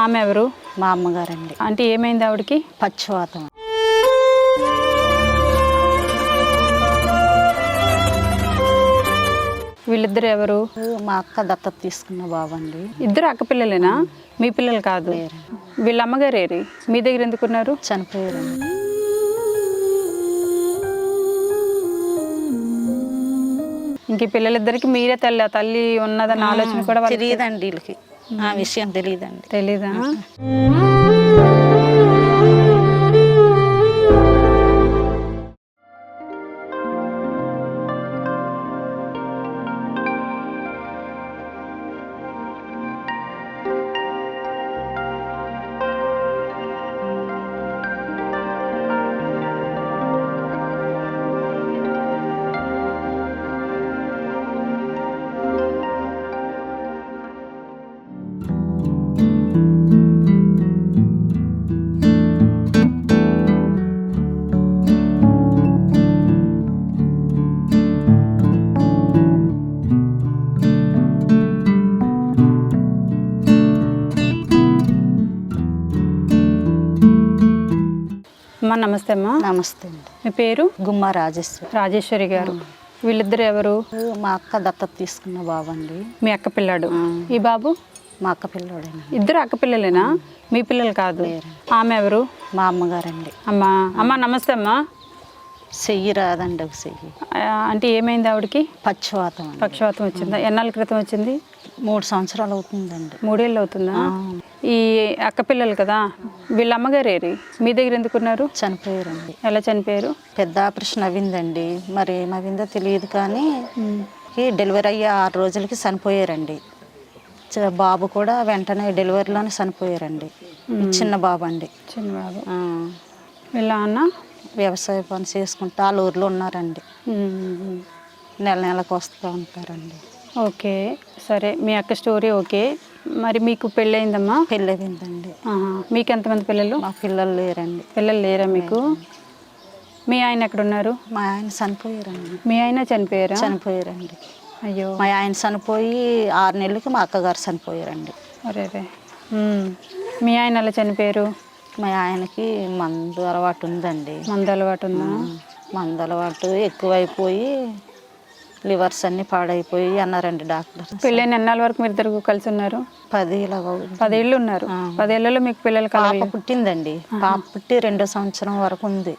ఆమె ఎవరు? మా అమ్మగారండి. అంటే ఏమైంది ఆవిడకి? పచ్చివాతం వీళ్ళిద్దరు ఎవరు? మా అక్క దత్తత తీసుకున్న బాబండి ఇద్దరు అక్క పిల్లలేనా? మీ పిల్లలు కాదు. వీళ్ళ అమ్మగారు ఏరి? మీ దగ్గర ఎందుకున్నారు చనిపోయారండి. ఇంక పిల్లలిద్దరికి మీరే తల్లి తల్లి ఉన్నదన్న ఆలోచన కూడా తెలియదండి వీళ్ళకి. ఆ విషయం తెలియదండి తెలీదా? నమస్తే అమ్మా నమస్తే అండి. మీ పేరు? గుమ్మ రాజేశ్వరి. రాజేశ్వరి గారు. వీళ్ళిద్దరు ఎవరు? మా అక్క దత్తత తీసుకున్న బాబండి మీ అక్క పిల్లాడు. ఈ బాబు? మా అక్క పిల్లోడేనండి. ఇద్దరు అక్క పిల్లలేనా? మీ పిల్లలు కాదు. ఆమె ఎవరు? మా అమ్మగారండి. అమ్మా. అమ్మా నమస్తే అమ్మా. చెయ్యి రాదండి ఒక చెయ్యి అంటే ఏమైంది ఆవిడకి? అండి. పక్షవాతం వచ్చిందా? ఎన్నాళ్ళ క్రితం వచ్చింది? మూడు సంవత్సరాలు అవుతుందండి. మూడేళ్ళు అవుతుందా? ఈ అక్క పిల్లలు కదా వీళ్ళ అమ్మగారు ఏరి? మీ దగ్గర ఎందుకున్నారు చనిపోయారండి. ఎలా చనిపోయారు? పెద్ద ఆపరేషన్ అయిందండి మరి ఏమవిందో తెలియదు కానీ డెలివరీ అయ్యే ఆరు రోజులకి చనిపోయారండి. బాబు కూడా వెంటనే డెలివరీలోనే చనిపోయారండి. చిన్న బాబు అండి చిన్న బాబు. వీళ్ళ అన్న వ్యవసాయ పని చేసుకుంటూ వాళ్ళ ఊర్లో ఉన్నారండి. నెల నెలకు వస్తూ ఉంటారండి. ఓకే సరే. మీ అక్క స్టోరీ ఓకే. మరి మీకు పెళ్ళయిందమ్మా? పెళ్ళయిందండి. మీకు ఎంతమంది పిల్లలు? మా పిల్లలు లేరండి. పిల్లలు లేరా మీకు? మీ ఆయన ఎక్కడ ఉన్నారు మా ఆయన చనిపోయారండి. మీ ఆయన చనిపోయారా? చనిపోయారండి. అయ్యో. మా ఆయన చనిపోయి ఆరు నెలలకి మా అక్కగారు చనిపోయారండి. అరే. మీ ఆయన ఎలా చనిపోయారు? మా ఆయనకి మందు అలవాటు ఉందండి. మందు అలవాటు ఉందా? మందు అలవాటు ఎక్కువైపోయి లివర్స్ అన్ని పాడైపోయి అన్నారండి డాక్టర్. పెళ్ళైన ఎన్నాళ్ళ వరకు మీరు ఇద్దరు కలిసి ఉన్నారు? పది. పదేళ్ళు ఉన్నారు. పదేళ్ళలో మీకు పిల్లలు పాప పుట్టిందండి. పాప పుట్టి రెండో సంవత్సరం వరకు ఉంది.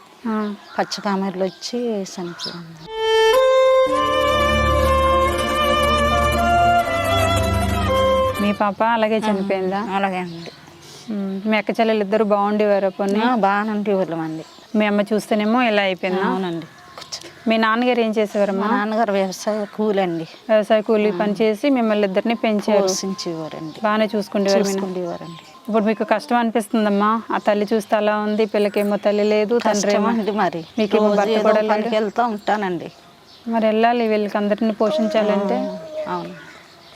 పచ్చ కామెర్లు వచ్చి చనిపోయింది. మీ పాప అలాగే చనిపోయిందా? అలాగే అండి. మీ అక్క చెల్లెలు ఇద్దరు బాగుండేవారు కొన్ని బాగానండి వాళ్ళమండి మీ అమ్మ చూస్తేనేమో ఇలా అయిపోయిందా? అవునండి. మీ నాన్నగారు ఏం మా చేసేవారమ్మా నాన్నగారు వ్యవసాయ కూలండి. వ్యవసాయ కూలీ పని చేసి మిమ్మల్ని ఇద్దరిని పెంచారు. పోషించేవారండి. బాగానే చూసుకునేవారు మీ నాన్న. చూసుకునేవారండి. ఇప్పుడు మీకు కష్టం అనిపిస్తుందమ్మా? ఆ తల్లి చూస్తే అలా ఉంది పిల్లకేమో తల్లి లేదు తండ్రి ఏమో కష్టమండి మరి. మీకేమో రోజు భర్త ఏదో కూడా పనికి వెళ్తూ ఉంటానండి. మరి వెళ్ళాలి వీళ్ళకి అందరిని పోషించాలంటే. అవును.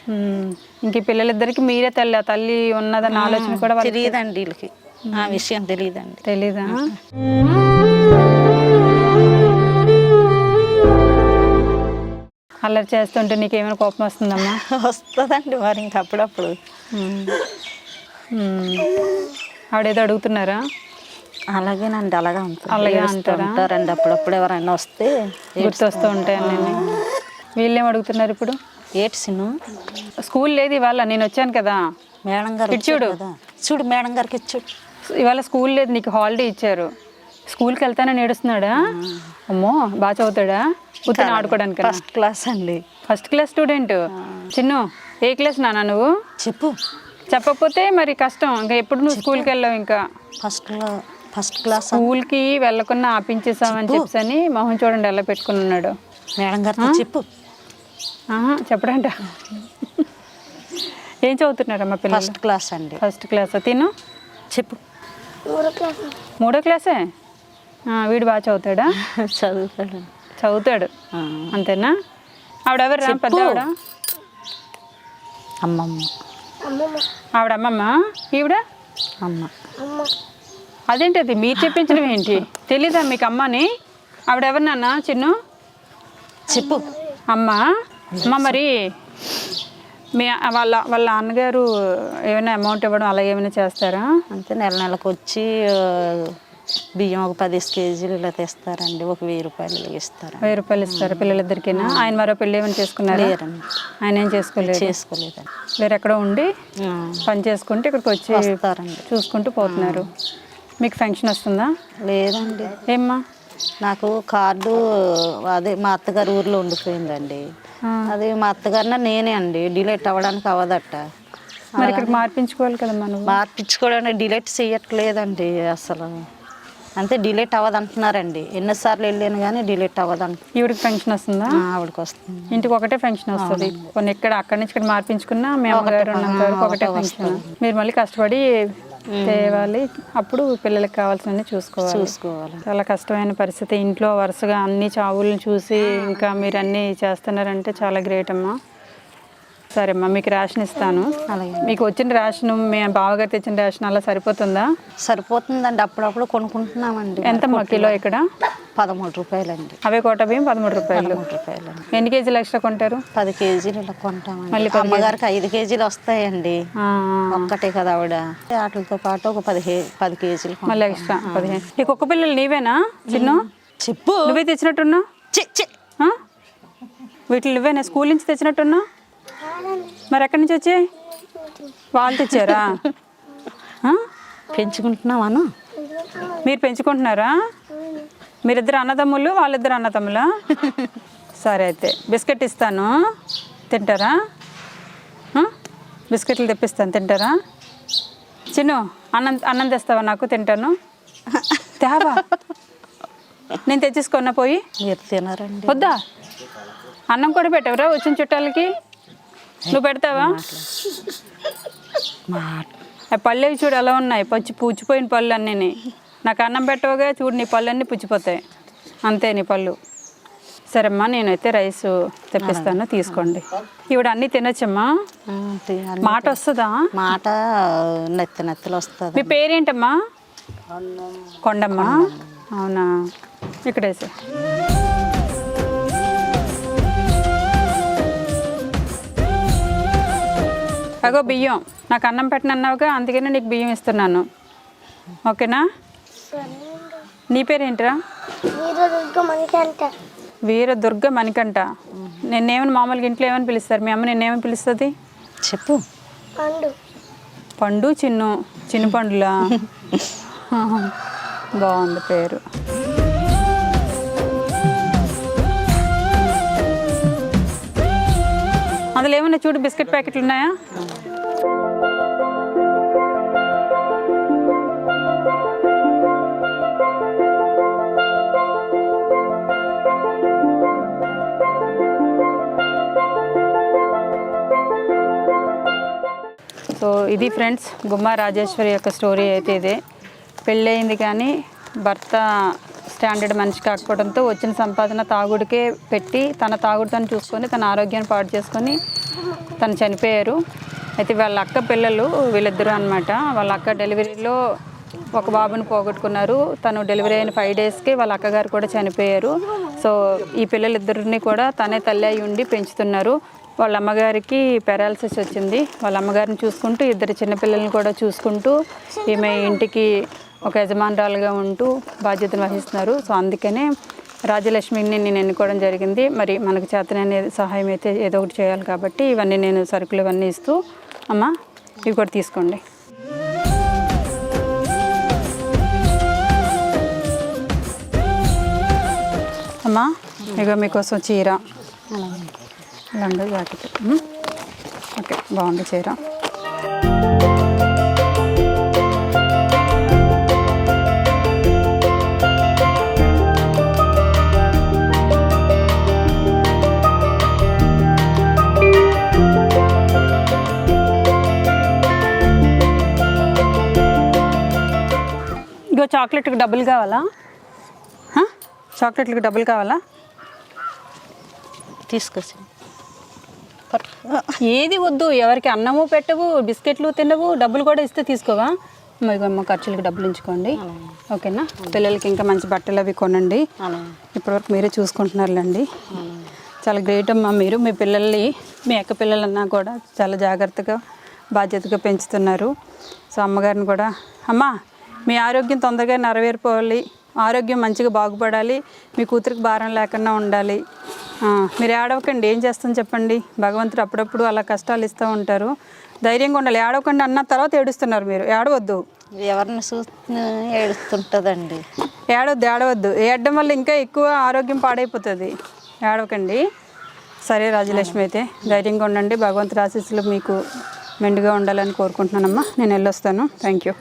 ఉమ్. ఇంక ఈ పిల్లలిద్దరికి మీరే తల్లి ఆ తల్లి ఉన్నదన్న ఆలోచన కూడా వాళ్ళకి తెలియదండి వీళ్ళకి. ఆ విషయం తెలియదండి. తెలీదా? అల్లరి చేస్తుంటే నీకు ఏమైనా కోపం వస్తుందమ్మా? వస్తుందండి మరి ఇంక అప్పుడప్పుడు. ఆవిడేదో అడుగుతున్నారా? అలాగేనండి అలాగే ఉంటుంది అలాగే? ఉంటారండి. అప్పుడప్పుడు ఎవరైనా వస్తే గుర్తొస్తూ ఉంటాయి అన్నీ. వీళ్ళేం అడుగుతున్నారు ఇప్పుడు? ఏడ్సిను స్కూల్ లేదు ఇవాళ నేను వచ్చాను కదా. మేడం గారు చూడు. చూడు మేడం గారికి ఇచ్చుడు. ఇవాళ స్కూల్ లేదు నీకు హాలిడే ఇచ్చారు. స్కూల్కి వెళ్తానని ఏడుస్తున్నాడా అమ్మో బాగా చదువుతాడా? ఉత్తని ఆడుకోవడానికి ఫస్ట్ క్లాస్ అండి. ఫస్ట్ క్లాస్ స్టూడెంట్ చిన్ను ఏ క్లాస్ నాన్న నువ్వు? చెప్పు. చెప్పకపోతే మరి కష్టం. ఇంకా ఎప్పుడు నువ్వు స్కూల్కి వెళ్ళావు ఇంకా? ఫస్ట్ ఫస్ట్ క్లాస్ స్కూల్కి వెళ్ళకుండా ఆపించేసామని చెప్పి. అని మొహం చూడండి ఎలా పెట్టుకుని ఉన్నాడు. మేడం గారితో చెప్పు. ఆహా, చెప్పడంట. ఏం చదువుతున్నారమ్మా పిల్లలు? ఫస్ట్ క్లాస్ అండి. ఫస్ట్ క్లాస్ తిను. చెప్పు. మూడో క్లాసే వీడు బాగా చదువుతాడా? చదువుతాడు. చదువుతాడు. అంతేనా? ఆవిడెవరు రా? పెద్ద ఆవిడ అమ్మమ్మ. ఆవిడ అమ్మమ్మ ఈవిడ? అమ్మ. అదేంటి అది మీరు చెప్పించడం ఏంటి? తెలీదా మీకు అమ్మని? ఆవిడెవరు నాన్న? చిన్ను? చెప్పు. అమ్మ? అమ్మ మరి మీ వాళ్ళ వాళ్ళ నాన్నగారు ఏమైనా అమౌంట్ ఇవ్వడం అలా ఏమైనా చేస్తారా? అంతే నెల నెలకు వచ్చి బియ్యం ఒక పది కేజీలు ఇలా తెస్తారండి. ఒక వెయ్యి రూపాయలు ఇస్తారు వెయ్యి రూపాయలు ఇస్తారు. పిల్లలిద్దరికీనా? ఆయన మరో పెళ్ళి ఏమైనా చేసుకున్నారా? ఆయన ఏం చేసుకోలేదు? చేసుకోలేదండి. వేరే ఎక్కడో ఉండి పని చేసుకుంటే ఇక్కడికి వచ్చి వస్తారండి. చూసుకుంటూ పోతున్నారు. మీకు ఫంక్షన్ వస్తుందా? లేదండి. ఏమ్మా? నాకు కార్డు అదే మా అత్తగారి ఊర్లో ఉండిపోయిందండి. అది మా అత్తగారిన నేనే అండి. డిలీట్ అవ్వడానికి అవ్వదట. మరి ఇక్కడ మార్పించుకోవాలి కదమ్మా నువ్వు? మార్పించుకోవడానికి డిలీట్ చేయట్లేదండి అసలు. అంతే డిలీట్ అవ్వదు అంటున్నారండి ఎన్నిసార్లు వెళ్ళాను కానీ డిలీట్ అవ్వదంట. ఈవిడికి ఫంక్షన్ వస్తుందా? ఆవిడకి వస్తుంది. ఇంటికి ఒకటే ఫంక్షన్ వస్తుంది. కొన్ని ఇక్కడ అక్కడి నుంచి ఇక్కడ మార్పించుకున్నా మీ అమ్మగారు ఉన్నంత వరకు ఒకటే ఫంక్షన్ మీరు మళ్ళీ కష్టపడి తేవాలి. అప్పుడు పిల్లలకి కావాల్సినవి చూసుకోవాలి. చూసుకోవాలి. చాలా కష్టమైన పరిస్థితి. ఇంట్లో వరుసగా అన్ని చావులను చూసి ఇంకా మీరు అన్నీ చేస్తున్నారంటే చాలా గ్రేట్ అమ్మా. సరే అమ్మా మీకు రేషన్ ఇస్తాను. అలాగే మీకు వచ్చిన రేషన్ మీ బావగారు తెచ్చిన రేషన్ అలా సరిపోతుందా? సరిపోతుందండి. అప్పుడప్పుడు కొనుక్కుంటున్నామండి. ఎంతమ్మా కిలో ఇక్కడ? పదమూడు రూపాయలండి. అవే కోట బియ్యం పదమూడు రూపాయలు. రూపాయలండి. ఎన్ని కేజీలు ఎక్స్ట్రా కొంటారు? పది కేజీలు ఇలా కొంటామండి. అమ్మగారికి ఐదు కేజీలు వస్తాయండి. ఒక్కటే కదా ఆవిడ. వాటితో పాటు ఒక పదిహే పది కేజీలు కొంటాం. మళ్ళీ ఎక్స్ట్రా పదిహేను. ఈ కుక్క పిల్లలు నీవేనా చిన్ను? చెప్పు. నువ్వే తెచ్చినట్టున్నా చి, చి. వీటిని నువ్వేనా స్కూల్ నుంచి తెచ్చినట్టున్నా మరి ఎక్కడి నుంచి వచ్చాయి? వాళ్ళు తెచ్చారా? పెంచుకుంటున్నావాను? మీరు పెంచుకుంటున్నారా? మీరిద్దరు అన్నదమ్ములు వాళ్ళిద్దరు అన్నదమ్ములా? సరే అయితే బిస్కెట్ ఇస్తాను. తింటారా? బిస్కెట్లు తెప్పిస్తాను తింటారా? చిన్ను అన్నం అన్నం తెస్తావా నాకు? తింటాను. తేవా? నేను తెచ్చేసుకున్నా పోయి. మీరు తినరండి. వద్దా? అన్నం కూడా పెట్టవరా వచ్చిన చుట్టాలకి? నువ్వు పెడతావా? మాట ఆ పళ్ళు అవి చూడు ఎలా ఉన్నాయి. పచ్చి పుచ్చిపోయిన పళ్ళు అన్నీ నాకు అన్నం పెట్టవగా చూడు నీ పళ్ళు అన్నీ పుచ్చిపోతాయి. అంతే నీ పళ్ళు. సరేమ్మా నేనైతే రైస్ తెప్పిస్తాను తీసుకోండి. ఈవిడ అన్నీ తినొచ్చమ్మా. మాట వస్తుందా? మాట నెత్తి నెత్తలు వస్తుంది. మీ పేరేంటమ్మా? కొండమ్మ? అవునా? ఇక్కడేసే అగో బియ్యం. నాకు అన్నం పెట్టనన్నావుగా అందుకనే నీకు బియ్యం ఇస్తున్నాను. ఓకేనా? నీ పేరేంటిరా? వీరదుర్గ మణికంట వీర దుర్గ మణికంట నిన్నేమని మామూలుగా ఇంట్లో ఏమని పిలుస్తారు? మీ అమ్మ నిన్నేమని పిలుస్తుంది? చెప్పు. పండు. పండు చిన్ను. చిన్న పండులా? బాగుంది పేరు. అందులో ఏమైనా చూడు బిస్కెట్ ప్యాకెట్లు ఉన్నాయా? సో ఇది ఫ్రెండ్స్ గుమ్మా రాజేశ్వరి యొక్క స్టోరీ అయితే ఇదే. పెళ్ళయింది కానీ భర్త స్టాండర్డ్ మనిషి కాకపోవడంతో వచ్చిన సంపాదన తాగుడికే పెట్టి తన తాగుడు తను చూసుకొని తన ఆరోగ్యాన్ని పాడు చేసుకొని తను చనిపోయారు. అయితే వాళ్ళ అక్క పిల్లలు వీళ్ళిద్దరూ అనమాట వాళ్ళ అక్క డెలివరీలో ఒక బాబుని పోగొట్టుకున్నారు. తను డెలివరీ అయిన ఫైవ్ డేస్కి వాళ్ళ అక్కగారు కూడా చనిపోయారు. సో ఈ పిల్లలిద్దరిని కూడా తనే తల్లి అయి ఉండి పెంచుతున్నారు. వాళ్ళ అమ్మగారికి పెరాలసిస్ వచ్చింది. వాళ్ళ అమ్మగారిని చూసుకుంటూ ఇద్దరు చిన్నపిల్లల్ని కూడా చూసుకుంటూ ఈమె ఇంటికి ఒక యజమానురాలుగా ఉంటూ బాధ్యతను వహిస్తున్నారు. సో అందుకనే రాజలక్ష్మిని నేను ఎన్నుకోవడం జరిగింది. మరి మనకు చేతనే సహాయం అయితే ఏదో ఒకటి చేయాలి కాబట్టి ఇవన్నీ నేను సరుకులు ఇవన్నీ ఇస్తూ అమ్మ ఇవి కూడా తీసుకోండి. అమ్మా ఇక మీకోసం చీర. లంగా జాకెట్. ఓకే బాగుంది చీర. ఇగో చాక్లెట్కి డబ్బులు కావాలా? చాక్లెట్లకు డబ్బులు కావాలా? తీసుకొచ్చింది ఏది వద్దు ఎవరికి అన్నము పెట్టవు బిస్కెట్లు తినవు డబ్బులు కూడా ఇస్తే తీసుకోవా? అమ్మ ఖర్చులకి డబ్బులు ఉంచుకోండి. ఓకేనా? పిల్లలకి ఇంకా మంచి బట్టలు అవి కొనండి. ఇప్పటివరకు మీరే చూసుకుంటున్నారులేండి. చాలా గ్రేట్ అమ్మా మీరు. మీ పిల్లల్ని మీ అక్క పిల్లలన్నా కూడా చాలా జాగ్రత్తగా బాధ్యతగా పెంచుతున్నారు. సో అమ్మగారిని కూడా అమ్మా మీ ఆరోగ్యం తొందరగా నెరవేరిపోవాలి. ఆరోగ్యం మంచిగా బాగుపడాలి. మీ కూతురికి భారం లేకుండా ఉండాలి. మీరు ఏడవకండి. ఏం చేస్తాం చెప్పండి? భగవంతుడు అప్పుడప్పుడు అలా కష్టాలు ఇస్తూ ఉంటారు. ధైర్యంగా ఉండాలి. ఏడవకండి అన్న తర్వాత ఏడుస్తున్నారు మీరు. ఏడవద్దు. ఎవరిని చూ ఏడుస్తుంటుందండి. ఏడవద్దు ఏడవద్దు. ఏడడం వల్ల ఇంకా ఎక్కువ ఆరోగ్యం పాడైపోతుంది. ఏడవకండి. సరే రాజలక్ష్మి అయితే ధైర్యంగా ఉండండి. భగవంతుడి ఆశీస్సులు మీకు మెండుగా ఉండాలని కోరుకుంటున్నానమ్మా. నేను వెళ్ళొస్తాను. Thank you